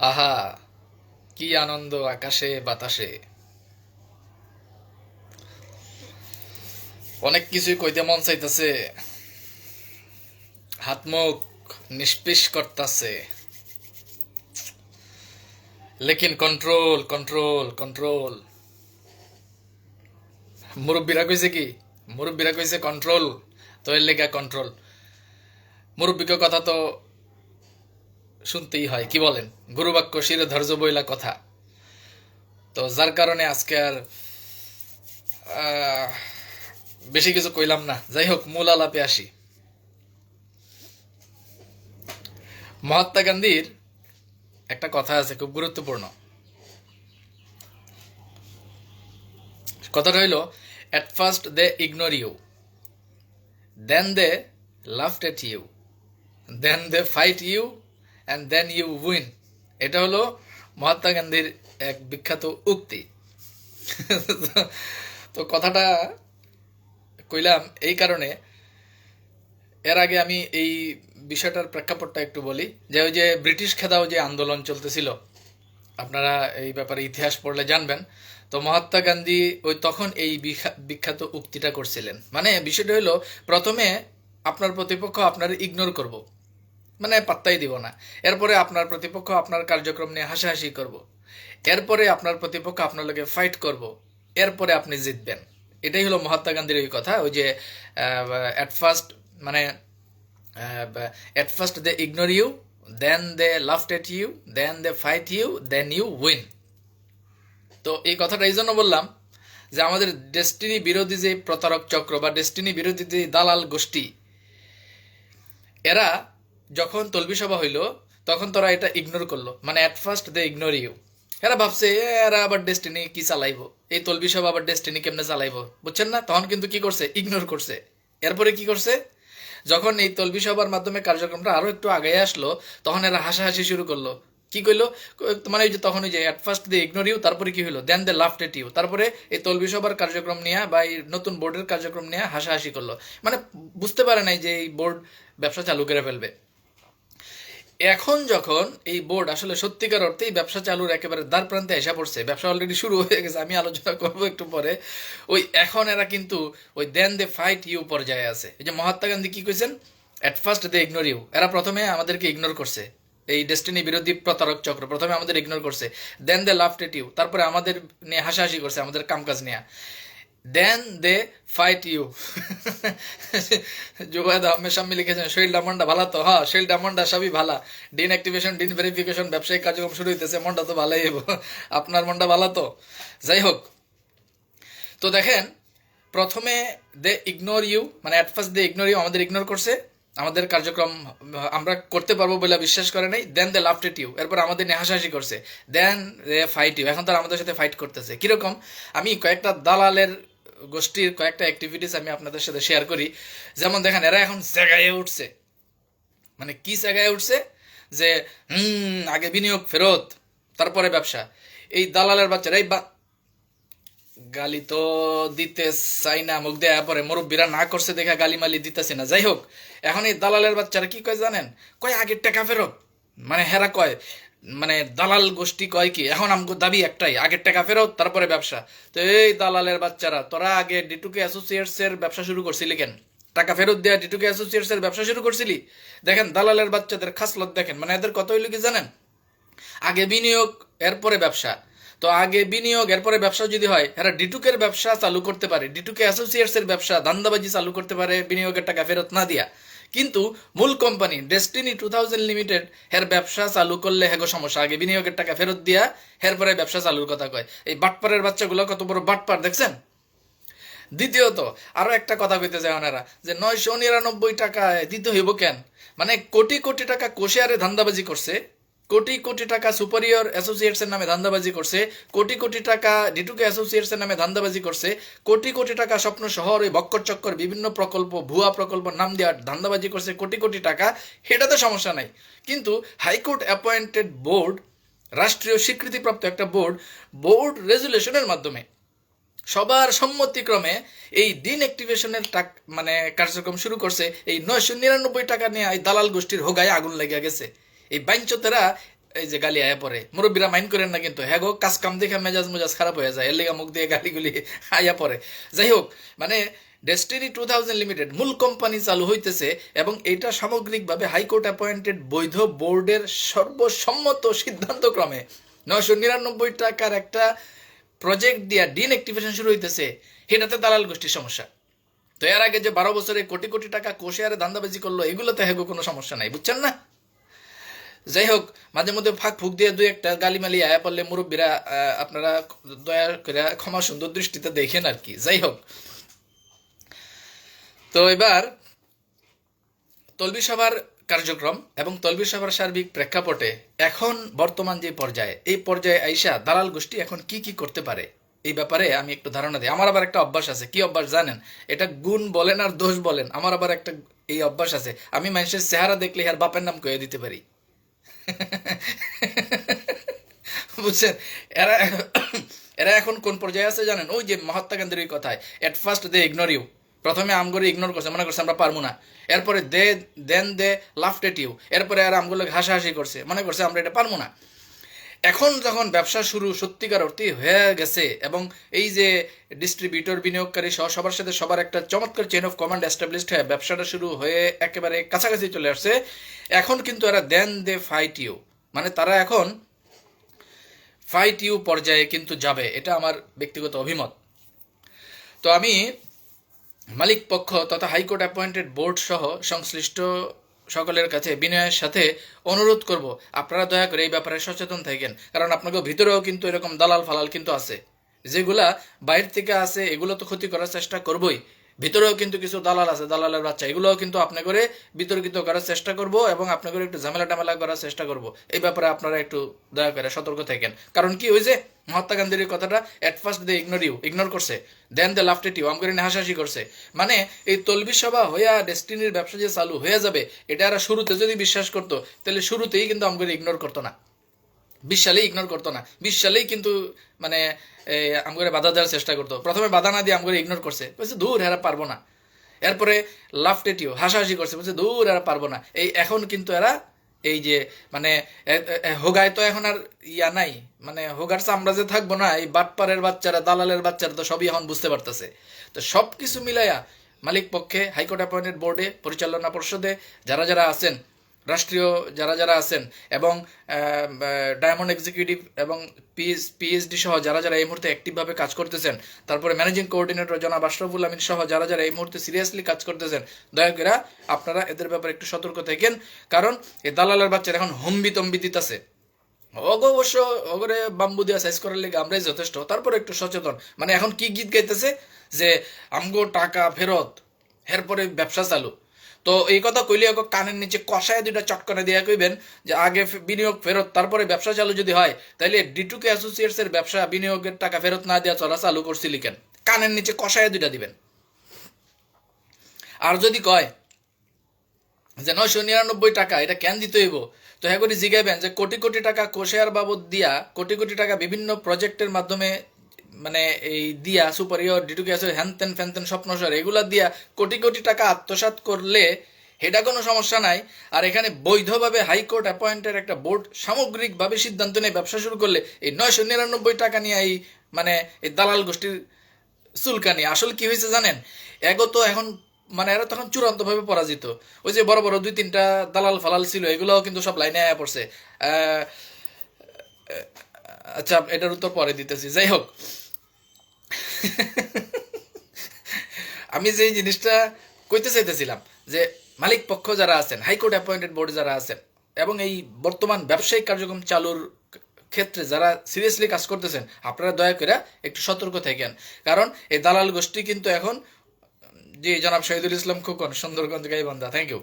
আহা, কি আনন্দ আকাশে, বাতাসে। অনেক কিছুই কইতে মন চাইতেছে। হাত মুখ নিষ্পিস করতেছে। লেকিন কন্ট্রোল কন্ট্রোল কন্ট্রোল। মুরব্বীরা কইছে কি? মুরব্বীরা কইছে কন্ট্রোল, তো এর লেগা কন্ট্রোল। মুরব্বীকে কথা তো শুনতেই হয়, কি বলেন? গুরুবাক্য ধৈর্য বইলা কথা। তো যার কারণে আজকে আর বেশি কিছু কইলাম না। যাই হোক, মূল আলাপে আসি। মহাত্মা গান্ধীর একটা কথা আছে, খুব গুরুত্বপূর্ণ। কথাটা হইল at first they ignore you then they laughed at you then they fight you and then you win এটা হলো মহাত্মা গান্ধীর এক বিখ্যাত উক্তি। তো কথাটা কইলাম এই কারণে। এর আগে আমি এই বিষয়টার প্রেক্ষাপটটা একটু বলি। যে ওই যে ব্রিটিশ খেদাও যে আন্দোলন চলতেছিল, আপনারা এই ব্যাপারে ইতিহাস পড়লে জানবেন। তো মহাত্মা গান্ধী ওই তখন এই বিখা- বিখ্যাত উক্তিটা করছিলেন। মানে বিষয়টা হলো, প্রথমে আপনার প্রতিপক্ষ আপনার ইগনোর করব। মানে পাত্তাই দিব না। এরপরে আপনার প্রতিপক্ষ আপনার কার্যক্রম নিয়ে হাসাহাসি করব। এরপরে আপনার প্রতিপক্ষ আপনার লগে ফাইট করব। এরপরে আপনি জিতবেন। এটাই হলো মহাত্মা গান্ধীর ওই কথা। ওই যে অ্যাট ফার্স্ট মানে at first they ignore you then they laughed at you then they fight you then you win তো এই কথাটা এই জন্য বললাম যে আমাদের ডেস্টিনি বিরোধী যে প্রতারক চক্র বা ডেস্টিনি বিরোধী যে দালাল গোষ্ঠী, এরা যখন তলবি সভা হইল, তখন তোরা এটা ইগনোর করল। মানে at first they ignore you এরা ভাবছে এরা আবার ডেস্টিনি কি চালাইবো? এই তলবি সভা আবার ডেস্টিনি কেমনে চালাইবো? বুঝছেন না? তখন কিন্তু কি করছে? ইগনোর করছে। এরপরে কি করছে? যখন এই তলবি সভার মাধ্যমে কার্যক্রমটা আরও একটু আগে আসলো, তখন এরা হাসাহাসি শুরু করল। কি করল মানে ওই যে তখন ওই যে at first they ignore you তারপরে কি হলো দেন দে লাফট এট ইউ তারপরে এই তলবি সভার কার্যক্রম নিয়ে বা এই নতুন বোর্ডের কার্যক্রম নিয়ে হাসাহাসি করল। মানে বুঝতে পারে নাই যে এই বোর্ড ব্যবসা চালু করে ফেলবে। এখন যখন এই বোর্ড আসলে সত্যিকার অর্থে এই ব্যবসা চালুর একেবারে দ্বার প্রান্তে এসে পড়ছে, ব্যবসা অলরেডি শুরু হয়ে গেছে, আমি আলোচনা করব একটু পরে। ওই এখন এরা কিন্তু ওই দেন দে ফাইট ইউ পর্যায়ে আছে। এই যে মহাত্মা গান্ধী কি কইছেন? At first they ignore you এরা প্রথমে আমাদেরকে ইগনোর করছে। এই ডেস্টিনি বিরোধী প্রতারক চক্র প্রথমে আমাদের ইগনোর করছে। Then they laughed at you তারপরে আমাদের নিয়ে হাসাহাসি করছে, আমাদের কামকাজ নিয়ে। Then they fight you Zubaid Ahmed Sammi লিখেছেন শৈল ডামন্ডা ভালো তো? হ্যাঁ শৈল ডামন্ডা সবই ভালা। ডিন অ্যাক্টিভেশন ডিন ভেরিফিকেশন ব্যবসায়িক কার্যক্রম শুরু হইতেছে, মনটা তো ভালোই আপনার মনটা ভালো তো? যাই হোক, তো দেখেন, প্রথমে দে ইগনোর ইউ মানে at first they ignore you আমাদের ইগনোর করছে। আমাদের কার্যক্রম, আমরা করতে পারব বলে বিশ্বাস করে নাই। দেন দে লাফট এট ইউ এরপর আমাদের নিয়ে হাসাহাসি করছে। দেন দে ফাইট ইউ এখন তারা আমাদের সাথে ফাইট করতেছে। কীরকম? আমি কয়েকটা দালালের গোষ্ঠীর কয়েকটা অ্যাক্টিভিটিস আমি আপনাদের সাথে শেয়ার করি। যেমন দেখেন, এরা এখন জায়গায় উঠছে। মানে কি জায়গায় উঠছে? যে, হুম, আগে বিনিয়োগ, ফেরত, তারপরে ব্যবসা। এই দালালের বাচ্চারা, এই গালি তো দিতে চাই না, মুখ দেয়া পরে। মুরব্বীরা না করছে দেখা গালি মালি দিতেছে না। যাই হোক, এখন এই দালালের বাচ্চারা কি কয় জানেন? কয়, আগের টাকা ফেরত? মানে হেরা কয় মানে দালাল গোষ্ঠী কয় কি? এখন আমগো দাবি একটাই, আগের টাকা ফেরত, তারপরে ব্যবসা। তো এই দালালের বাচ্চারা, তোরা আগে ডিটুকে অ্যাসোসিয়েটস এর ব্যবসা শুরু করছিলি কেন? টাকা ফেরত দেয়া ডিটুকে অ্যাসোসিয়েটস এর ব্যবসা শুরু করছিলি? দেখেন, দালালের বাচ্চাদের খাসলত দেখেন মানে এদের কত হইল কি জানেন? আগে বিনিয়োগ, এরপরে ব্যবসা। তো আগে বিনিয়োগ, এরপরে ব্যবসা যদি হয়, এরা ডিটুকের ব্যবসা চালু করতে পারে। ডিটুকে অ্যাসোসিয়েটস এর ব্যবসা দান্দাবাজি চালু করতে পারে, বিনিয়োগের টাকা ফেরত না দিয়া। কিন্তু মূল company destiny two thousand limited হের ব্যবসা চালু করলে হেগো সমস্যা, আগে বিনিয়োগের টাকা ফেরত দিয়া হের পরে ব্যবসা চালুর কথা কয়। এই বাটপারের বাচ্চাগুলো কত বড় বাটপার, দেখছেন? দ্বিতীয়ত আরও একটা কথা কইতে যায় ওনারা, যে নয়শো নিরানব্বই টাকা দিতে হইব কেন? মানে কোটি কোটি টাকা কোশিয়ারে ধান্দাবাজি করছে কোটি কোটি টাকা সুপারিয়র অ্যাসোসিয়েটস এর নামে ধান্দাবাজি করছে, কোটি কোটি টাকা ডিটুকে অ্যাসোসিয়েটস এর নামে ধান্দাবাজি করছে, কোটি কোটি টাকা স্বপ্ন শহর ওই বক্কর চক্কর বিভিন্ন প্রকল্প, ভুয়া প্রকল্প নাম দেওয়ার ধান্দাবাজি করছে কোটি কোটি টাকা সেটাতে সমস্যা নাই। কিন্তু হাইকোর্ট অ্যাপয়েন্টেড বোর্ড রাষ্ট্রীয় স্বীকৃতিপ্রাপ্ত একটা বোর্ড বোর্ড রেজুলেশনের মাধ্যমে সবার সম্মতিক্রমে এই ডিন অ্যাক্টিভেশনের মানে কার্যক্রম শুরু করছে। এই নয়শো নিরানব্বই টাকা নিয়ে এই দালাল গোষ্ঠীর হোগায় আগুন লেগে গেছে। এই বাইঞ্চতেরা, এই যে গালি আয়া পরে। মুরব্বীরা মাইন্ড করেন না কিন্তু। হ্যাঁ গো, কাজ কাম দেখে মেজাজ মেজাজ খারাপ হয়ে যায়। এর লেগা মুখ দিয়ে গালিগুলি আয়া পরে। যাই হোক মানে ডেস্টিনি টু থাউজেন্ড লিমিটেড মূল কোম্পানি চালু হইতেছে এবং এটা সামগ্রিকভাবে হাইকোর্ট অ্যাপয়েন্টেড বৈধ বোর্ডের সর্বসম্মত সিদ্ধান্তক্রমে। নয়শো নিরানব্বই টাকার একটা প্রজেক্ট দিয়া ডিন অ্যাক্টিভেশন শুরু হইতেছে। এটাতে দালাল গোষ্ঠীর সমস্যা। তো এর আগে যে বারো বছরে কোটি কোটি টাকা কোষে আরে ধান্দাবাজি করল, এগুলোতে হেগো কোনো সমস্যা নাই, বুঝছেন না? যাই হোক মাঝে মধ্যে ফাঁক ফুক দিয়ে দুই একটা গালিমালি আয়া পড়লে মুরব্বীরা আপনারা দয়া করে ক্ষমা সুন্দর দৃষ্টিতে দেখেন আর কি। যাই হোক তো এবার তলবি সভার কার্যক্রম এবং তলবি সভার সার্বিক প্রেক্ষাপটে এখন বর্তমান যে পর্যায়ে, এই পর্যায়ে আইসা দালাল গোষ্ঠী এখন কি কি করতে পারে এই ব্যাপারে আমি একটু ধারণা দিই। আমার আবার একটা অভ্যাস আছে, কি অভ্যাস জানেন? এটা গুণ বলেন আর দোষ বলেন। আমার আবার একটা এই অভ্যাস আছে। আমি মানুষের চেহারা দেখলে আর বাপের নাম কয়ে দিতে পারি। বুঝছেন? এরা এরা এখন কোন পর্যায়ে আছে জানেন? ওই যে মহাত্মা গান্ধীর ওই কথায় at first they ignore you প্রথমে আমগুলো ইগনোর করছে, মনে করছে আমরা পারব না। এরপরে দে, দেন দে লাফট এট ইউ এরপরে আর আমগুলো হাসাহাসি করছে, মনে করছে আমরা এটা পারব না। এখন যখন ব্যবসা শুরু সত্যিকার অর্থে হয়ে গেছে এবং এই যে ডিস্ট্রিবিউটর বিনিয়োগকারী সহ সবার সাথে সবার একটা চমৎকার চেন অফ কমান্ড এস্টাবলিশড হয়ে ব্যবসাটা শুরু হয়ে একেবারে কাছাকাছি চলে আসছে, এখন কিন্তু এরা দেন দে ফাইট ইউ মানে তারা এখন ফাইট ইউ পর্যায়ে কিন্তু যাবে, এটা আমার ব্যক্তিগত অভিমত। তো আমি মালিক পক্ষ তথা হাইকোর্ট অ্যাপয়েন্টেড বোর্ড সহ সংশ্লিষ্ট সকলের কাছে বিনয়ের সাথে অনুরোধ করব। আপনারা দয়া করে এই ব্যাপারে সচেতন থাকেন। কারণ আপনাকে ভিতরেও কিন্তু এরকম দালাল ফালাল কিন্তু আছে। যেগুলা বাইরে থেকে আছে এগুলো তো ক্ষতি করার চেষ্টা করবই। ভিতরেও কিন্তু কিছু দালাল আছে, দালালের বাচ্চা। এগুলোও কিন্তু আপনি করে বিতর্কিত করার চেষ্টা করব এবং আপনি করে একটু ঝামেলা টামেলা করার চেষ্টা করব। এই ব্যাপারে আপনারা একটু দয়া করে সতর্ক থাকেন। কারণ কি ওই যে মহাত্মা গান্ধীর কথাটা at first they ignore you ignore করছে। দেন দে লাফটেড ইউ আম করে হাসাহাসি করছে। মানে এই তলবি সভা হইয়া ডেস্টিনির ব্যবসা যে চালু হয়ে যাবে, এটা এরা শুরুতে যদি বিশ্বাস করতো, তাহলে শুরুতেই কিন্তু আম ইগনোর করতো না। বিশ সালেই ইগনোর করতো না। বিশ সালেই কিন্তু মানে আমগরে বাধা দেওয়ার চেষ্টা করতো। প্রথমে বাধা না দিয়ে আমগরে ইগনোর করছে। বলছে, দূর, এরা পারব না। এরপরে লাফ টেটিও হাসাহাসি করছে। বলছে, দূর, এরা পারব না। এই এখন কিন্তু এরা এই যে মানে হোগায় তো এখন আর ইয়া নাই। মানে হোগার সাম্রাজ্যে থাকব না, এই বাটপারের বাচ্চারা, দালালের বাচ্চারা তো সবই এখন বুঝতে পারতেছে। তো সব কিছু মিলাইয়া মালিক পক্ষে হাইকোর্ট অ্যাপয়েন্টেড বোর্ডে, পরিচালনা পর্ষদে যারা যারা আছেন রাষ্ট্রীয় যারা যারা আছেন এবং ডায়মন্ড এক্সিকিউটিভ এবং পিএস পিএইচডি সহ যারা যারা এই মুহূর্তে অ্যাক্টিভভাবে কাজ করতেছেন, তারপরে ম্যানেজিং কোঅর্ডিনেটর জনাব আশরাফুল আমিন সহ যারা যারা এই মুহূর্তে সিরিয়াসলি কাজ করতেছেন, দয়া করে আপনারা এদের ব্যাপারে একটু সতর্ক থাকেন, কারণ এই দালালের বাচ্চারা এখন হম্বি তম্বি দিতেছে। অগ অবশ্য অগরে বাম্বু দিয়া সাইজ করার লেগে আমরাই যথেষ্ট, তারপরে একটু সচেতন। মানে এখন কি গীত গাইতেছে? যে আমগো টাকা ফেরত, এরপরে ব্যবসা চালু। তো এই কথা কইলে কানের নিচে কষায় দুইটা চটকনে দিয়া কইবেন যে আগে বিনিয়োগ ফেরত, তারপরে ব্যবসা চালু যদি হয় তাহলে ডিটুকে অ্যাসোসিয়েটস এর ব্যবসা বিনিয়োগের টাকা ফেরত না দেওয়া চলা চালু করছি লিখেন কানের নিচে কষায় দুইটা দিবেন। আর যদি কয় যে নয়শো নিরানব্বই টাকা, এটা কেন দিতে হইব? তো হ্যাঁ করে জিগাইবেন যে কোটি কোটি টাকা কোষেয়ার বাবদ দিয়া, কোটি কোটি টাকা বিভিন্ন প্রজেক্টের মাধ্যমে মানে এই দিয়া সুপারিয়র ফ্যান তেন স্বপ্নসর এগুলা দিয়া কোটি কোটি টাকা আত্মসাৎ করলে এটা কোনো সমস্যা নাই। আর এখানে বৈধভাবে হাইকোর্ট অ্যাপয়েন্টের একটা বোর্ড সামগ্রিকভাবে সিদ্ধান্ত নিয়ে ব্যবসা শুরু করলে এই নয়শো নিরানব্বই টাকা নিয়ে এই মানে এই দালাল গোষ্ঠীর চুলকানি। আসলে কি হয়েছে জানেন? এগো তো এখন মানে এরা তখন চূড়ান্তভাবে পরাজিত। ওই যে বড় বড় দুই তিনটা দালাল ফালাল ছিল, এগুলোও কিন্তু সব লাইনে আয়া পড়ছে। আচ্ছা এটার উত্তর পরে দিতেছি। যাই হোক। আমি যে জিনিসটা কইতে চাইতেছিলাম, যে মালিক পক্ষ যারা আছেন, হাইকোর্ট অ্যাপয়েন্টেড বোর্ড যারা আছেন, এবং এই বর্তমান ব্যবসায়িক কার্যক্রম চালুর ক্ষেত্রে যারা সিরিয়াসলি কাজ করতেছেন, আপনারা দয়া করে একটু সতর্ক থাকেন। কারণ এই দালাল গোষ্ঠী কিন্তু এখন, জি, জনাব শহীদুল ইসলাম খোকন, সুন্দরগঞ্জ গাইবান্ধা। থ্যাংক ইউ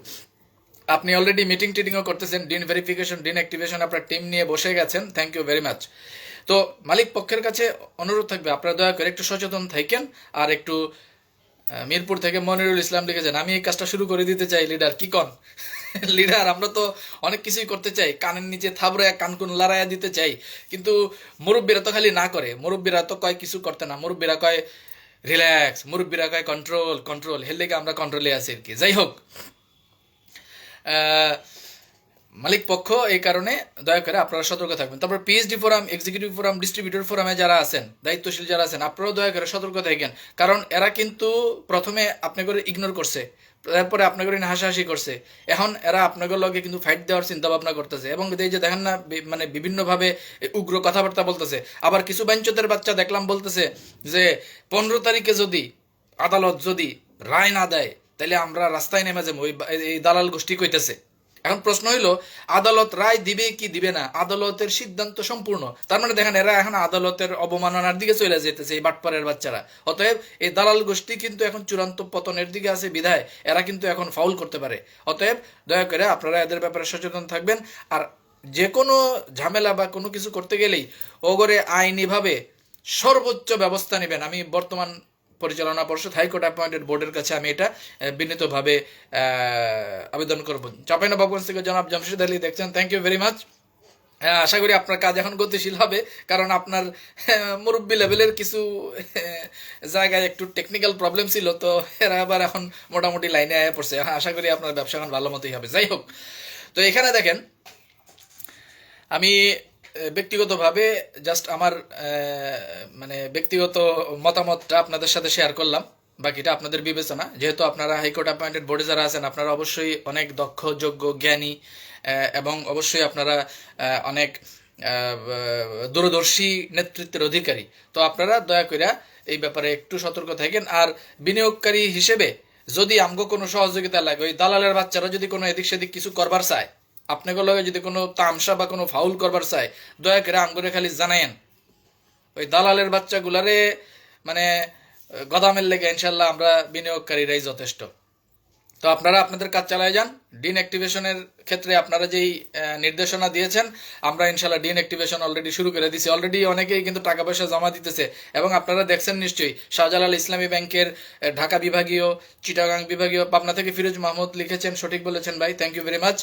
আপনি অলরেডি মিটিং টিটিংও করতেছেন ডিন ভেরিফিকেশন ডিন অ্যাক্টিভেশন আপনার টিম নিয়ে বসে গেছেন থ্যাংক ইউ ভেরি মাচ তো মালিক পক্ষের কাছে অনুরোধ থাকবে, আপনারা দয়া করে একটু সচেতন থাকেন আর একটু মিরপুর থেকে মনিরুল ইসলাম লিখেছেন আমি এই কাজটা শুরু করে দিতে চাই লিডার কি কন? লিডার আমরা তো অনেক কিছুই করতে চাই, কানের নিচে থাবড়ে কানকুন লড়াইয়া দিতে চাই, কিন্তু মুরব্বীরা তো খালি না করে, মুরব্বীরা তো কয় কিছু করতে না, মুরব্বীরা কয় রিল্যাক্স মুরব্বীরা কয় কন্ট্রোল কন্ট্রোল হের আমরা কন্ট্রোলে আছি আর কি। যাই হোক মালিক পক্ষ এই কারণে দয়া করে আপনারা সতর্ক থাকবেন। তারপর PHD forum executive forum distributor ফোরামে যারা আছেন, দায়িত্বশীল যারা আছেন, আপনারাও দয়া করে সতর্ক থাকেন। কারণ এরা কিন্তু প্রথমে আপনি করে ইগনোর করছে, তারপরে আপনাকে হাসাহাসি করছে। এখন এরা আপনাদের লগে কিন্তু ফাইট দেওয়ার চিন্তা ভাবনা করতেছে এবং এই যে দেখেন না মানে বিভিন্নভাবে উগ্র কথাবার্তা বলতেছে। আবার কিছু বাঞ্চতের বাচ্চা দেখলাম বলতেছে যে, পনেরো তারিখে যদি আদালত যদি রায় না দেয় তাহলে আমরা রাস্তায় নেমে যাব। এই দালাল গোষ্ঠী কইতেছে। এখন প্রশ্ন হইল, আদালত রায় দিবে কি দিবে না? আদালতের সিদ্ধান্ত সম্পূর্ণ। তার মানে দেখেন, এরা এখন আদালতের অবমাননার দিকে চলে যেতেছে এই বাটপাড়ের বাচ্চারা। অতএব এই দালাল গোষ্ঠী কিন্তু এখন চূড়ান্ত পতনের দিকে আছে বিধায়। এরা কিন্তু এখন ফাউল করতে পারে। অতএব দয়া করে আপনারা এদের ব্যাপারে সচেতন থাকবেন। আর যে কোনো ঝামেলা বা কোনো কিছু করতে গেলেই ওগরে আইনিভাবে সর্বোচ্চ ব্যবস্থা নেবেন। আমি বর্তমান পরিচালনা পর্ষদ হাইকোর্ট অ্যাপয়েন্টেড বোর্ডের কাছে আমি এটা বিনীতভাবে আবেদন করব। চাপাইনা বাবুগঞ্জ থেকে জনাব জামশেদ আলী দেখছেন থ্যাংক ইউ ভেরি মাচ আশা করি আপনার কাজ এখন গতিশীল হবে কারণ আপনার মুরব্বী লেভেলের কিছু জায়গায় একটু টেকনিক্যাল প্রবলেম ছিল তো এরা আবার এখন মোটামুটি লাইনে আয়া পড়ছে। হ্যাঁ, আশা করি আপনার ব্যবসা এখন ভালো মতোই হবে। যাই হোক তো এখানে দেখেন আমি ব্যক্তিগতভাবে জাস্ট আমার মানে ব্যক্তিগত মতামতটা আপনাদের সাথে শেয়ার করলাম। বাকিটা আপনাদের বিবেচনা। যেহেতু আপনারা হাইকোর্ট অ্যাপয়েন্টেড বোর্ডে যারা আছেন, আপনারা অবশ্যই অনেক দক্ষ, যোগ্য, জ্ঞানী এবং অবশ্যই আপনারা অনেক দূরদর্শী নেতৃত্বের অধিকারী। তো আপনারা দয়া করে এই ব্যাপারে একটু সতর্ক থাকেন। আর বিনিয়োগকারী হিসেবে যদি আমগো কোনো সহযোগিতা লাগে, ওই দালালের বাচ্চারা যদি কোনো এদিক সেদিক কিছু করবার চায় আপনাকে লগে যদি কোনো তামসা বা কোনো ফাউল করবার চায়, দয়া করে আমগরে খালি জানায়েন। ওই দালালের বাচ্চাগুলারে মানে গদামের লেগে ইনশাল্লাহ আমরা বিনিয়োগকারীরাই যথেষ্ট। তো আপনারা আপনাদের কাজ চালায় যান। ডিন অ্যাক্টিভেশনের ক্ষেত্রে আপনারা যেই নির্দেশনা দিয়েছেন, আমরা ইনশাল্লাহ ডিন অ্যাক্টিভেশন অলরেডি শুরু করে দিছি অলরেডি অনেকেই কিন্তু টাকা পয়সা জমা দিতেছে এবং আপনারা দেখছেন নিশ্চয়ই, শাহজালাল ইসলামী ব্যাংকের ঢাকা বিভাগীয়, চিটাগাং বিভাগীয়, পাবনা থেকে ফিরোজ মাহমুদ লিখেছেন, সঠিক বলেছেন ভাই thank you very much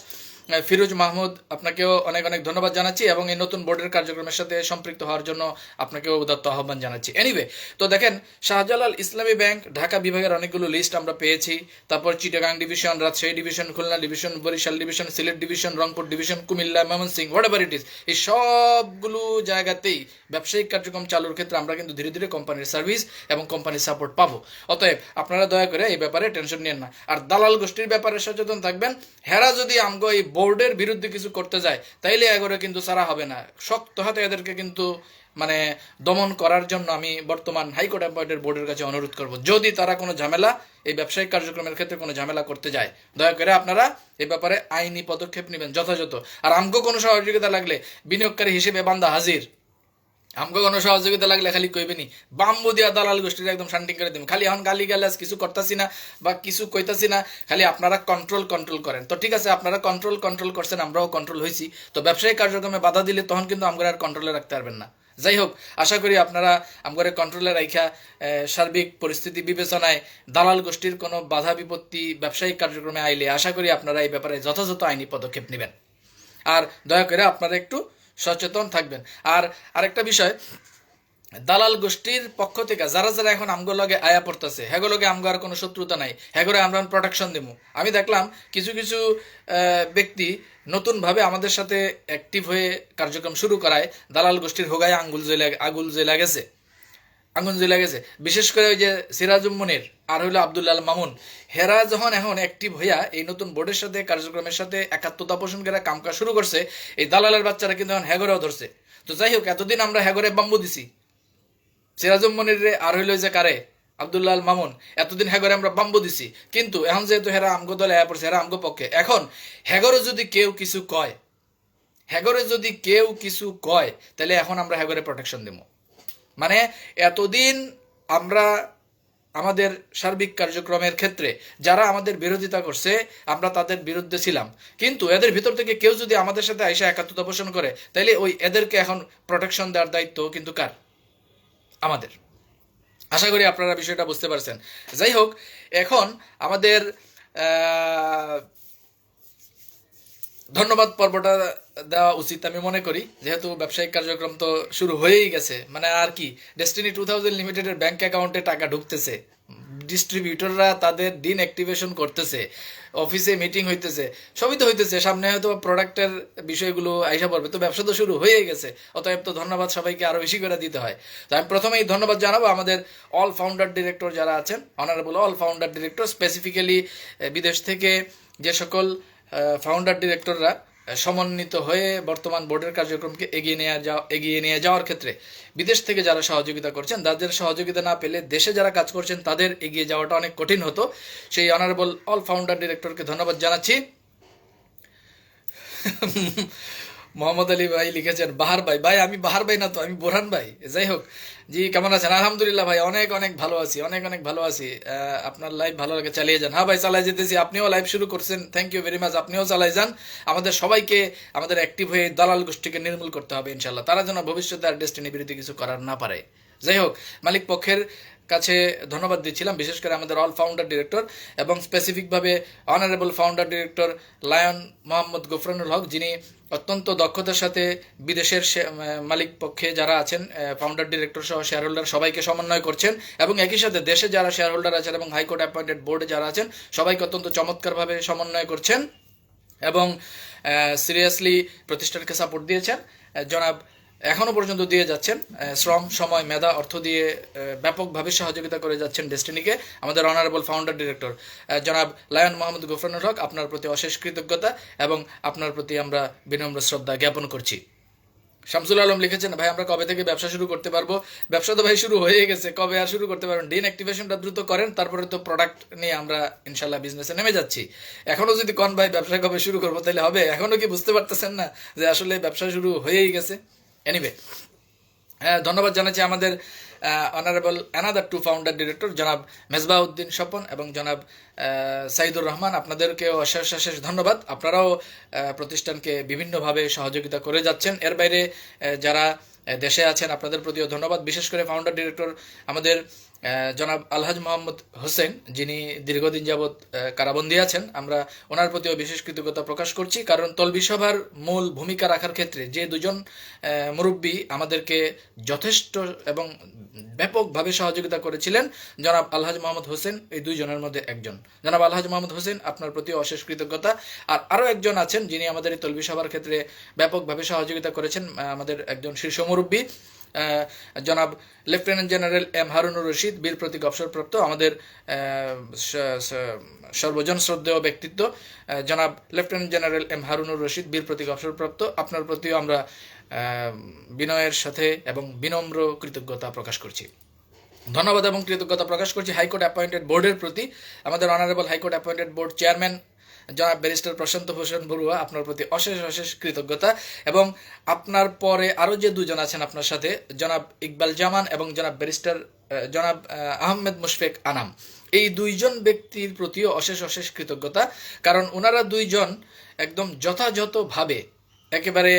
Firoz Mahmud, আপনাকেও অনেক অনেক ধন্যবাদ জানাচ্ছি এবং এই নতুন বোর্ডের কার্যক্রমের সাথে সম্পৃক্ত হওয়ার জন্য আপনাকেও উদাত্ত আহ্বান জানাচ্ছি। এনিওয়ে তো দেখেন, শাহজালাল ইসলামী ব্যাংক, ঢাকা বিভাগের অনেকগুলো লিস্ট আমরা পেয়েছি। তারপর Chittagong division Rajshahi division Khulna division Barishal division Sylhet division Rangpur division Comilla, Mymensingh whatever it is এই সবগুলো জায়গাতেই ব্যবসায়িক কার্যক্রম চালুর ক্ষেত্রে আমরা কিন্তু ধীরে ধীরে কোম্পানির সার্ভিস এবং কোম্পানির সাপোর্ট পাবো। অতএব আপনারা দয়া করে এই ব্যাপারে টেনশন নিয়েন না। আর দালাল গোষ্ঠীর ব্যাপারে সচেতন থাকবেন। হেরা যদি আমগো এই বোর্ডের বিরুদ্ধে কিছু করতে যায়, তাইলে এগোরে কিন্তু সারা হবে না। শক্ত হাতে এদেরকে কিন্তু মানে দমন করার জন্য আমি বর্তমান হাইকোর্ট অ্যাপয়েন্টেড বোর্ডের কাছে অনুরোধ করব। যদি তারা কোনো ঝামেলা, এই ব্যবসায়িক কার্যক্রমের ক্ষেত্রে কোনো ঝামেলা করতে যায়, দয়া করে আপনারা এই ব্যাপারে আইনি পদক্ষেপ নেবেন যথাযথ। আর আমগো কোনো সহযোগিতা লাগলে বিনিয়োগকারী হিসেবে বান্দা হাজির। আমগো কোনো সহযোগিতা লাগলে খালি কইবেনি বাম্বু দিয়া দালাল গোষ্ঠীর একদম শান্টিং করে দিন খালি এখন গালি গালাজ কিছু করতাছি না বা কিছু কইতাছি না, খালি আপনারা কন্ট্রোল কন্ট্রোল করেন। তো ঠিক আছে, আপনারা কন্ট্রোল কন্ট্রোল করছেন, আমরাও কন্ট্রোল হয়েছি তো ব্যবসায়িক কার্যক্রমে বাধা দিলে তখন কিন্তু আমরা আর কন্ট্রোলে রাখতে পারবেন না। যাই হোক, আশা করি আপনারা আমগরে কন্ট্রোলে রাখা সার্বিক পরিস্থিতি বিবেচনায় দালাল গোষ্ঠীর কোনো বাধা বিপত্তি ব্যবসায়িক কার্যক্রমে আইলে আশা করি আপনারা এই ব্যাপারে যথাযথ আইনি পদক্ষেপ নেবেন। আর দয়া করে আপনারা একটু সচেতন থাকবেন। আর আরেকটা বিষয়, দালাল গোষ্ঠীর পক্ষ থেকে যারা যারা এখন আমগো লগে আয়া পড়তেছে, হেগো লগে আমগো আর কোনো শত্রুতা নাই, হেগোরে আমরা প্রোটেকশন দেবো আমি দেখলাম কিছু কিছু ব্যক্তি নতুনভাবে আমাদের সাথে অ্যাক্টিভ হয়ে কার্যক্রম শুরু করায়, দালাল গোষ্ঠীর হোগায় আঙ্গুল জেলা আগুল জেলা গেছে। আগুন জ্বলে গেছে। বিশেষ করে ওই যে সিরাজুম মনির আর হইল আবদুল্লাল মামুন। হেরা যখন এখন অ্যাক্টিভ হইয়া এই নতুন বোর্ডের সাথে, কার্যক্রমের সাথে একাত্মতা পোষণ করে কামকাজ শুরু করছে, এই দালালের বাচ্চারা কিন্তু এখন হ্যাগরেও ধরছে। তো যাই হোক, এতদিন আমরা হ্যাগরে বাম্বু দিছি। সিরাজুম মনির আর হইল যে কারে? আবদুল্লাহ মামুন। এতদিন হ্যাগরে আমরা বাম্বু দিছি। কিন্তু এখন যেহেতু হেরা আমগো দলে আয়া পড়ছে, হেরা আমগো পক্ষে। এখন হ্যাগরে যদি কেউ কিছু কয়, হ্যাগরে যদি কেউ কিছু কয়, তাহলে এখন আমরা হ্যাগরে প্রোটেকশন দেবো। মানে এতদিন আমরা আমাদের সার্বিক কার্যক্রমের ক্ষেত্রে যারা আমাদের বিরোধিতা করছে, আমরা তাদের বিরুদ্ধে ছিলাম। কিন্তু এদের ভিতর থেকে কেউ যদি আমাদের সাথে আইসা একাত্মতা পোষণ করে তাহলে ওই এদেরকে এখন প্রোটেকশন দেওয়ার দায়িত্ব কিন্তু কার? আমাদের। আশা করি আপনারা বিষয়টা বুঝতে পারছেন। যাই হোক, এখন আমাদের ধন্যবাদ পর্বটা দেওয়া উচিত আমি মনে করি। যেহেতু ব্যবসায়িক কার্যক্রম তো শুরু হয়েই গেছে। মানে আর কি ডেস্টিনি টু থাউজেন্ড লিমিটেডের ব্যাংক অ্যাকাউন্টে টাকা ঢুকতেছে। ডিস্ট্রিবিউটররা তাদের দিন অ্যাক্টিভেশন করতেছে। অফিসে মিটিং হইতেছে। সবই তো হইতেছে। সামনে হয়তো প্রোডাক্টের বিষয়গুলো আইসা পড়বে। তো ব্যবসা তো শুরু হয়ে গেছে। অতএব তো ধন্যবাদ সবাইকে আরও বেশি করে দিতে হয়। তো আমি প্রথমেই ধন্যবাদ জানাব আমাদের অল ফাউন্ডার ডিরেক্টর যারা আছেন honourable all founder director specifically বিদেশ থেকে যে সকল ফাউন্ডার ডিরেক্টররা সমন্বিত হয়ে বর্তমান বোর্ডের কার্যক্রমকে এগিয়ে নিয়ে যাওয়া এগিয়ে নিয়ে যাওয়ার ক্ষেত্রে বিদেশ থেকে যারা সহযোগিতা করছেন, তাদের সহযোগিতা না পেলে দেশে যারা কাজ করছেন, তাদের এগিয়ে যাওয়াটা অনেক কঠিন হতো। সেই অনারেবল অল ফাউন্ডার ডিরেক্টরকে ধন্যবাদ জানাচ্ছি। মোহাম্মদ আলী ভাই লিখেছেন, বাহার ভাই। ভাই, আমি বাহার ভাই না তো, আমি বোরহান ভাই। যাই হোক, জি, কেমন আছেন? আলহামদুলিল্লাহ ভাই, অনেক অনেক ভালো আছি, অনেক অনেক ভালো আছি। আপনার লাইভ ভালো লাগে, চালিয়ে যান। হ্যাঁ ভাই চালাই যেতেছি। আপনিও লাইভ শুরু করছেন। থ্যাংক ইউ ভেরি মাচ আপনিও চালাই যান। আমাদের সবাইকে, আমাদের অ্যাক্টিভ হয়ে দালাল গোষ্ঠীকে নির্মূল করতে হবে ইনশাল্লাহ তারা যেন ভবিষ্যতে আর ডেস্টিনি বিরোধী কিছু করার না পারে। যাই হোক, মালিক পক্ষের কাছে ধন্যবাদ দিচ্ছিলাম, বিশেষ করে আমাদের অল ফাউন্ডার ডিরেক্টর এবং স্পেসিফিকভাবে honourable founder director lion Mohammad Gofranul Haq, যিনি অত্যন্ত দক্ষতার সাথে বিদেশের মালিক পক্ষে যারা আছেন ফাউন্ডার ডিরেক্টর সহ শেয়ার হোল্ডার সবাইকে সমন্বয় করছেন এবং একই সাথে দেশে যারা শেয়ার হোল্ডার আছেন এবং হাইকোর্ট অ্যাপয়েন্টেড বোর্ডে যারা আছেন, সবাইকে অত্যন্ত চমৎকারভাবে সমন্বয় করছেন এবং সিরিয়াসলি প্রতিষ্ঠানকে সাপোর্ট দিয়েছেন। জনাব এখনও পর্যন্ত দিয়ে যাচ্ছেন। শ্রম, সময়, মেধা অর্থ দিয়ে ব্যাপকভাবে সহযোগিতা করে যাচ্ছেন ডেস্টিনিকে আমাদের অনারেবল ফাউন্ডার ডিরেক্টর জনাব লায়ন মোহাম্মদ গোফরানুর হক, আপনার প্রতি অশেষ কৃতজ্ঞতা এবং আপনার প্রতি আমরা বিনম্র শ্রদ্ধা জ্ঞাপন করছি। শামসুল আলম লিখেছেন, ভাই, আমরা কবে থেকে ব্যবসা শুরু করতে পারব? ব্যবসা তো ভাই শুরু হয়ে গেছে, কবে আর শুরু করতে পারবেন? ডিন অ্যাক্টিভেশনটা দ্রুত করেন, তারপরে তো প্রোডাক্ট নিয়ে আমরা ইনশাল্লাহ বিজনেসে নেমে যাচ্ছি। এখনও যদি কন ভাই, ব্যবসা কবে শুরু করব তাহলে হবে? এখনও কি বুঝতে পারতেছেন না যে আসলে ব্যবসা শুরু হয়েই গেছে? এনিওয়ে হ্যাঁ ধন্যবাদ জানাচ্ছি আমাদের honourable another two founder director জনাব মেজবাউদ্দিন স্বপন এবং জনাব সাইদুর রহমান। আপনাদেরকেও অশেষ অশেষ ধন্যবাদ। আপনারাও প্রতিষ্ঠানকে বিভিন্নভাবে সহযোগিতা করে যাচ্ছেন। এর বাইরে যারা দেশে আছেন, আপনাদের প্রতিও ধন্যবাদ। বিশেষ করে ফাউন্ডার ডিরেক্টর আমাদের জনাব আলহাজ মোহাম্মদ হোসেন, যিনি দীর্ঘদিন যাবৎ কারাবন্দী আছেন, আমরা ওনার প্রতিও বিশেষ কৃতজ্ঞতা প্রকাশ করছি, কারণ তলবি সভার মূল ভূমিকা রাখার ক্ষেত্রে যে দুজন মুরব্বী আমাদেরকে যথেষ্ট এবং ব্যাপকভাবে সহযোগিতা করেছিলেন, জনাব আলহাজ মোহাম্মদ হোসেন, এই দুইজনের মধ্যে একজন। জনাব আলহাজ মোহাম্মদ হোসেন, আপনার প্রতিও অশেষ কৃতজ্ঞতা। আর আরও একজন আছেন, যিনি আমাদের এই তলবি সভার ক্ষেত্রে ব্যাপকভাবে সহযোগিতা করেছেন আমাদের একজন শীর্ষ মুরব্বী। জনাব lieutenant general M Harunur Rashid, Bir Protik অবসরপ্রাপ্ত আমাদের সর্বজন শ্রদ্ধেয় ব্যক্তিত্ব। জনাব lieutenant general M Harunur Rashid, Bir Protik অবসরপ্রাপ্ত আপনার প্রতিও আমরা বিনয়ের সাথে এবং বিনম্র কৃতজ্ঞতা প্রকাশ করছি। ধন্যবাদ এবং কৃতজ্ঞতা প্রকাশ করছি হাইকোর্ট অ্যাপয়েন্টেড বোর্ডের প্রতি। আমাদের honourable high court appointed board chairman জনাব ব্যারিস্টার প্রশান্ত ভূষণ বড়ুয়া, আপনার প্রতি অশেষ অশেষ কৃতজ্ঞতা। এবং আপনার পরে আরও যে দুজন আছেন আপনার সাথে, জনাব ইকবাল জামান এবং জনাব ব্যারিস্টার জনাব আহমেদ মুশফেক আনাম। এই দুইজন ব্যক্তির প্রতিও অশেষ অশেষ কৃতজ্ঞতা, কারণ ওনারা দুইজন একদম যথাযথভাবে একেবারে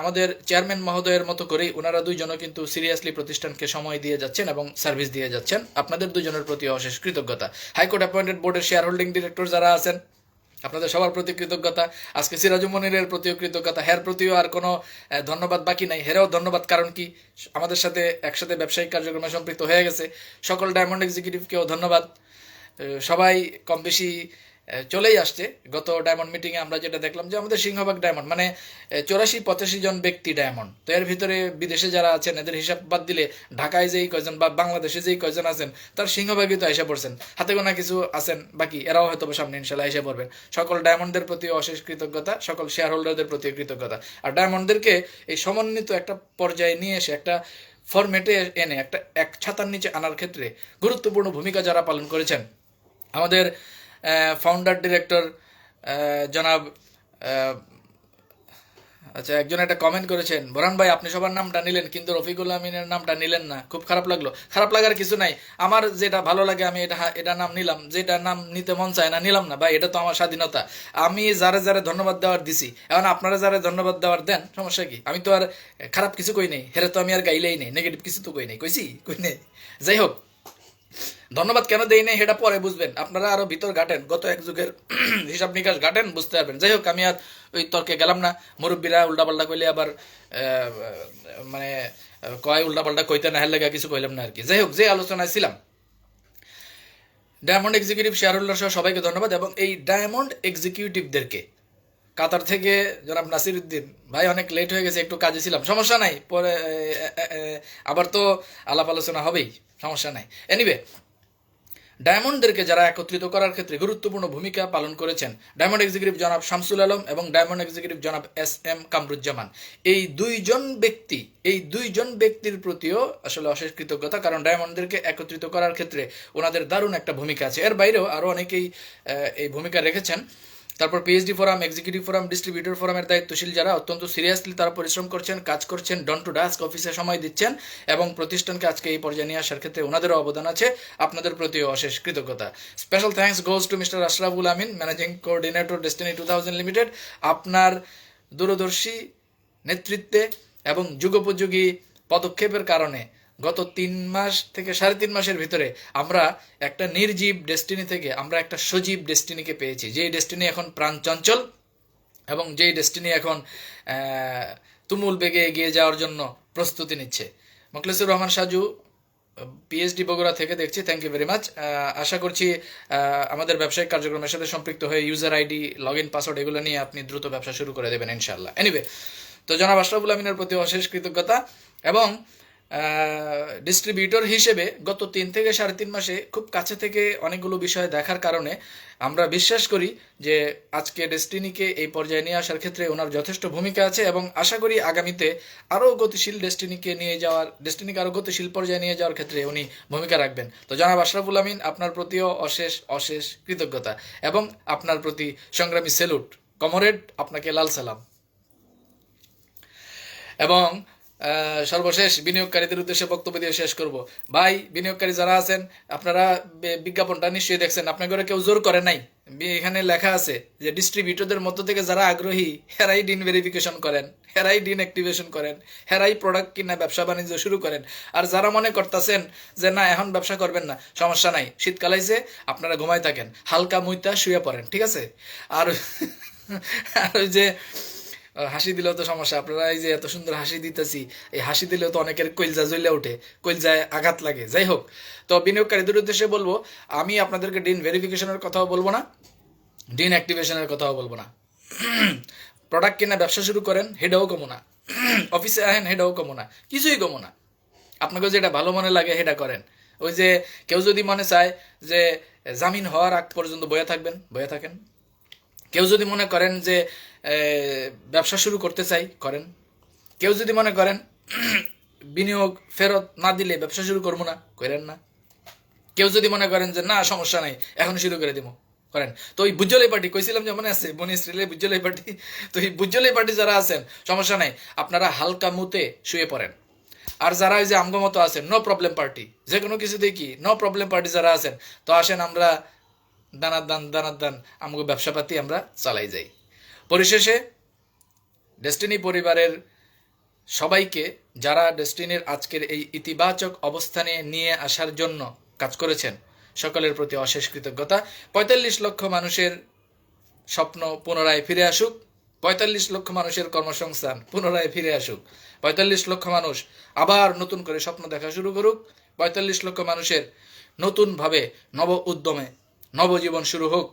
আমাদের চেয়ারম্যান মহোদয়ের মতো করেই ওনারা দুইজনও কিন্তু সিরিয়াসলি প্রতিষ্ঠানকে সময় দিয়ে যাচ্ছেন এবং সার্ভিস দিয়ে যাচ্ছেন। আপনাদের দুজনের প্রতি অশেষ কৃতজ্ঞতা। হাইকোর্ট অ্যাপয়েন্টেড বোর্ডের শেয়ার হোল্ডিং ডিরেক্টর যারা আছেন আপনাদের সবার প্রতি কৃতজ্ঞতা। আজকে সিরাজু মনিরের প্রতিও কৃতজ্ঞতা। হের প্রতিও আর কোনো ধন্যবাদ বাকি নাই। হেরাও ধন্যবাদ, কারণ কি, আমাদের সাথে একসাথে ব্যবসায়িক কার্যক্রমে সম্পৃক্ত হয়ে গেছে। সকল ডায়মন্ড এক্সিকিউটিভকেও ধন্যবাদ। সবাই কম বেশি চলেই আসছে। গত ডায়মন্ড মিটিংয়ে আমরা যেটা দেখলাম যে আমাদের সিংহভাগ ডায়মন্ড মানে চৌরাশি পঁচাশি জন ব্যক্তি ডায়মন্ড তো এর ভিতরে বিদেশে যারা আছেন, এদের হিসাব বাদ দিলে ঢাকায় যেই কয়জন বা বাংলাদেশে যেই কয়জন আছেন, তার সিংহভাগই তো এসে পড়ছেন। হাতে গোনা কিছু আছেন বাকি, এরাও হয়তো সামনে ইনশাল্লাহ এসে পড়বেন। সকল ডায়মন্ডের প্রতি অশেষ কৃতজ্ঞতা, সকল শেয়ার হোল্ডারদের প্রতি কৃতজ্ঞতা। আর ডায়মন্ডদেরকে এই সমন্বিত একটা পর্যায়ে নিয়ে এসে, একটা ফরম্যাটে এনে, একটা এক ছাতার নিচে আনার ক্ষেত্রে গুরুত্বপূর্ণ ভূমিকা যারা পালন করেছেন, আমাদের ফাউন্ডার ডিরেক্টর জনাব আচ্ছা একজন একটা কমেন্ট করেছেন, বরান ভাই, আপনি সবার নামটা নিলেন, কিন্তু রফিকুল আমিনের নামটা নিলেন না। খুব খারাপ লাগল। খারাপ লাগার কিছু নাই। আমার যেটা ভালো লাগে, আমি এটা এটা নাম নিলাম। যেটা নাম নিতে মন চায় না, নিলাম না। ভাই, এটা তো আমার স্বাধীনতা। আমি যারা যারা ধন্যবাদ দেওয়ার দিছি। এখন আপনারা যারা ধন্যবাদ দেওয়ার দেন, সমস্যা কি? আমি তো আর খারাপ কিছু কই নেই। হেরে তো আমি আর গাইলেই নেই। নেগেটিভ কিছু তো কই নেই। কইছি? কই নেই? যাই হোক। ধন্যবাদ কেন দেই নাই সেটা পরে বুঝবেন। আপনারা আরও ভিতর ঘাটেন, গত এক যুগের হিসাব নিকাশ ঘাটেন, বুঝতে পারবেন। যাই হোক, আমি আর ওই তর্কে গেলাম না। মুরব্বীরা উল্টাপাল্টা কইলে আবার মানে কয় উল্টাপাল্টা কইতে না হেলে কিছু কইলাম না আর কি যাই হোক, যে আলোচনায় ছিলাম ডায়মন্ড এক্সিকিউটিভ শেয়ার হোল্ডার সহ সবাইকে ধন্যবাদ এবং এই ডায়মন্ড এক্সিকিউটিভদেরকে কাতার থেকে জনাব নাসির উদ্দিন ভাই অনেক লেট হয়ে গেছে, একটু কাজে ছিলাম। সমস্যা নাই, পরে আবার তো আলাপ আলোচনা হবেই, সমস্যা নাই। এনিবে ডায়মন্ডদেরকে যারা একত্রিত করার ক্ষেত্রে গুরুত্বপূর্ণ ভূমিকা পালন করেছেন, ডায়মন্ড এক্সিকিউটিভ জনাব শামসুল আলম এবং ডায়মন্ড এক্সিকিউটিভ জনাব এস এম কামরুজ্জামান। এই দুইজন ব্যক্তি, এই দুইজন ব্যক্তির প্রতিও আসলে অশেষ কৃতজ্ঞতা, কারণ ডায়মন্ডদেরকে একত্রিত করার ক্ষেত্রে ওনাদের দারুণ একটা ভূমিকা আছে। এর বাইরেও আরও অনেকেই এই ভূমিকা রেখেছেন। তারপর PHD forum executive forum distributor ফোরামের দায়িত্বশীল যারা অত্যন্ত সিরিয়াসলি তারা পরিশ্রম করছেন, কাজ করছেন ডন টু ডাস্ক অফিসে সময় দিচ্ছেন এবং প্রতিষ্ঠানকে আজকে এই পর্যায়ে নিয়ে আসার ক্ষেত্রে ওনাদেরও অবদান আছে। আপনাদের প্রতিও অশেষ কৃতজ্ঞতা। Special thanks goes to mister Ashraful Amin managing coordinator destiny two thousand limited আপনার দূরদর্শী নেতৃত্বে এবং যুগোপযোগী পদক্ষেপের কারণে। গত তিন মাস থেকে সাড়ে তিন মাসের ভিতরে আমরা একটা নির্জীব ডেস্টিনি থেকে আমরা একটা সজীব ডেস্টিনিকে পেয়েছি। যেই ডেস্টিনি এখন প্রাণ চঞ্চল এবং যেই ডেস্টিনি এখন তুমুল বেগে এগিয়ে যাওয়ার জন্য প্রস্তুতি নিচ্ছে। মোখলেসুর রহমান সাজু পিএইচডি বগুড়া থেকে দেখছি থ্যাংক ইউ ভেরি মাচ আশা করছি আমাদের ব্যবসায়িক কার্যক্রমের সাথে সম্পৃক্ত হয়ে user ID log in password এগুলো নিয়ে আপনি দ্রুত ব্যবসা শুরু করে দেবেন ইনশাল্লাহ এনিওয়ে তো জনাব আশরাফুল আমিনের প্রতি অশেষ কৃতজ্ঞতা এবং ডিস্ট্রিবিউটর হিসেবে গত তিন থেকে সাড়ে তিন মাসে খুব কাছে থেকে অনেকগুলো বিষয় দেখার কারণে আমরা বিশ্বাস করি যে আজকে ডেস্টিনিকে এই পর্যায়ে নিয়ে আসার ক্ষেত্রে ওনার যথেষ্ট ভূমিকা আছে এবং আশা করি আগামীতে আরও গতিশীল ডেস্টিনিকে নিয়ে যাওয়ার ডেস্টিনিকে আরও গতিশীল পর্যায়ে নিয়ে যাওয়ার ক্ষেত্রে উনি ভূমিকা রাখবেন। তো জনাব আশরাফুল আমিন, আপনার প্রতিও অশেষ অশেষ কৃতজ্ঞতা এবং আপনার প্রতি সংগ্রামী সেলুট। কমরেড, আপনাকে লাল সালাম। এবং সর্বশেষ বিনিয়োগকারীদের উদ্দেশ্যে বক্তব্য দিয়ে শেষ করব। ভাই, বিনিয়োগকারী যারা আছেন, আপনারা বিজ্ঞাপনটা নিশ্চয়ই দেখছেন। আপনার ঘরে কেউ জোর করে নাই। এখানে লেখা আছে যে ডিস্ট্রিবিউটরদের মধ্য থেকে যারা আগ্রহী, হেরাই ডিন ভেরিফিকেশন করেন, হেরাই ডিন অ্যাক্টিভেশন করেন, হেরাই প্রোডাক্ট কিনা ব্যবসা বাণিজ্য শুরু করেন। আর যারা মনে করতেছেন যে, না, এখন ব্যবসা করবেন না, সমস্যা নাই। শীতকাল আইছে, আপনারা ঘুমাই থাকেন, হালকা মুইতা শুয়ে পড়েন। ঠিক আছে? আর ওই যে হাসি দিলেও তো সমস্যা। আপনারা এই যে এত সুন্দর হাসি দিতেছি, এই হাসি দিলেও তো অনেকের কইলজা জ্বলে ওঠে কইলজায় আঘাত লাগে। যাই হোক, তো বিনিয়োগকারীদের উদ্দেশ্যে বলব, আমি আপনাদেরকে ডিন ভেরিফিকেশনের কথাও বলব না, ডিন অ্যাক্টিভেশনের কথাও বলব না। প্রোডাক্ট কিনা, ব্যবসা শুরু করেন, হেডাও কমো না। অফিসে আহেন, হেডাও কমো না। কিছুই কমো না। আপনাকে যেটা ভালো মনে লাগে সেটা করেন। ওই যে কেউ যদি মনে চায় যে জামিন হওয়ার আগ পর্যন্ত বয়ে থাকবেন বয়ে থাকেন। কেউ যদি মনে করেন যে ব্যবসা শুরু করতে চাই, করেন। কেউ যদি মনে করেন, বিনিয়োগ ফেরত না দিলে ব্যবসা শুরু করব না, করেন না। কেউ যদি মনে করেন যে, না, সমস্যা নাই, এখন শুরু করে দিব করেন। তো ওই বুজ্জ্বলাই পার্টি, কইছিলাম যে মনে আছে? বনি স্ত্রীলে বুজ্জ্বলাই পার্টি। তো এই বুজ্জ্বলাই পার্টি যারা আছেন, সমস্যা নাই, আপনারা হালকা মুতে শুয়ে পড়েন। আর যারা ওই যে আমগো আছেন নো প্রবলেম পার্টি যে কোনো কিছু দেখি নো প্রবলেম পার্টি যারা আছেন, তো আসেন আমরা দানার দান দানার দান, আমগো ব্যবসাপাতি আমরা চালাই যাই। পরিশেষে ডেস্টিনি পরিবারের সবাইকে, যারা ডেস্টিনির আজকের এই ইতিবাচক অবস্থানে নিয়ে আসার জন্য কাজ করেছেন, সকলের প্রতি অশেষ কৃতজ্ঞতা। পঁয়তাল্লিশ লক্ষ মানুষের স্বপ্ন পুনরায় ফিরে আসুক। পঁয়তাল্লিশ লক্ষ মানুষের কর্মসংস্থান পুনরায় ফিরে আসুক। পঁয়তাল্লিশ লক্ষ মানুষ আবার নতুন করে স্বপ্ন দেখা শুরু করুক। পঁয়তাল্লিশ লক্ষ মানুষের নতুনভাবে নব উদ্যমে নবজীবন শুরু হোক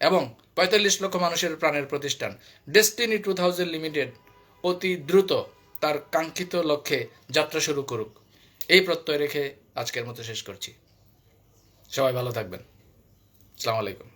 এবং পঁয়তাল্লিশ লক্ষ মানুষের প্রাণের প্রতিষ্ঠান। ডেস্টিনি টু থাউজেন্ড লিমিটেড অতি দ্রুত তার কাঙ্ক্ষিত লক্ষ্যে যাত্রা শুরু করুক। এই প্রত্যয় রেখে আজকের মতো শেষ করছি। সবাই ভালো থাকবেন। আসসালামু আলাইকুম।